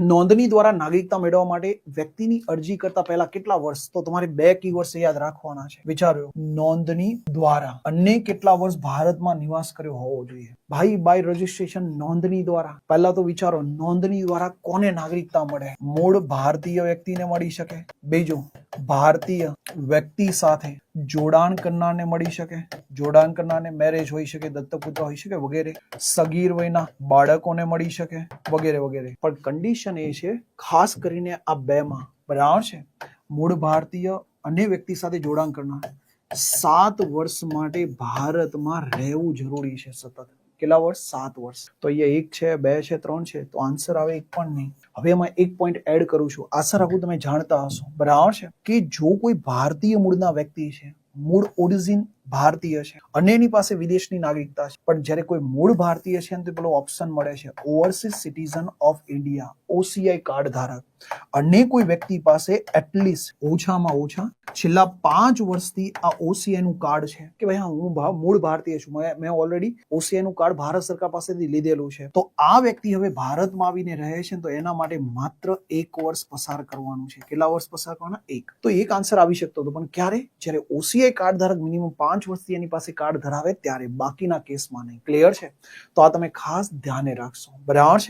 નોંધણી દ્વારા નાગરિકતા મેળવવા માટે વ્યક્તિની અરજી કરતા પહેલા કેટલા વર્ષ? તો તમારે બે કી વર્ષ યાદ રાખવાના છે. વિચાર્યો. નોંધણી દ્વારા. અને કેટલા વર્ષ ભારતમાં નિવાસ કર્યો હોવો જોઈએ? ભાઈ બાય રજીસ્ટ્રેશન નોંધણી દ્વારા. પહેલા તો વિચારો, નોંધણી દ્વારા કોને નાગરિકતા મળે? મૂળ ભારતીય વ્યક્તિને મળી શકે. બીજું ભારતીય વ્યક્તિ સાથે જોડાણ કરનારને મળી શકે, જોડાણ કરનારને મેરેજ હોઈ શકે દત્તપુત્ર હોઈ શકે વગેરે, સગીર વયના બાળકોને મળી શકે વગેરે વગેરે. પણ કન્ડિશન એ છે, ખાસ કરીને આ બેમાં બરાબર છે, મૂળ ભારતીય અને વ્યક્તિ સાથે જોડાણ કરનાર સાત વર્ષ માટે ભારતમાં રહેવું જરૂરી છે સતત. કેટલા વર્ષ? સાત વર્ષ. તો અહીંયા એક છે, બે છે, ત્રણ છે, તો આન્સર આવે એક પણ નહીં. હવે એમાં એક પોઈન્ટ એડ કરું છું. આશા રાખું તમે જાણતા હશો. બરાબર છે? કે જો કોઈ ભારતીય મૂળના વ્યક્તિ છે, મૂળ ઓરિજિન ભારતીય છે. અને એની પાસે વિદેશની નાગરિકતા છે. પણ જ્યારે કોઈ મૂળ ભારતીય છે તો પેલો ઓપ્શન મળે છે. Overseas citizen of India O C I card ધારક. અને કોઈ વ્યક્તિ પાસે એટલીસ્ટ ઓછામાં ઓછા છેલ્લા પાંચ વર્ષથી આ ઓસીઆઈ નું કાર્ડ છે. કે ભાઈ હા, હું મૂળ ભારતીય છું. મેં ઓલરેડી ઓસીઆઈ નું કાર્ડ ભારત સરકાર પાસેથી લીધેલું છે. તો આ વ્યક્તિ હવે ભારતમાં આવીને રહે છે તો એના માટે માત્ર એક વર્ષ પસાર કરવાનું છે. કેટલા વર્ષ પસાર કરવાના? એક. તો એક આન્સર આવી શકતો હતો. પણ ક્યારે? જ્યારે ઓસીઆઈ કાર્ડ ધારક મિનિમમ પાંચ વર્ષથી એની પાસે કાર્ડ ધરાવે ત્યારે બાકીના કેસમાં નહીં ક્લિયર છે. તો આ તમે ખાસ ધ્યાને રાખશો. બરાબર છે?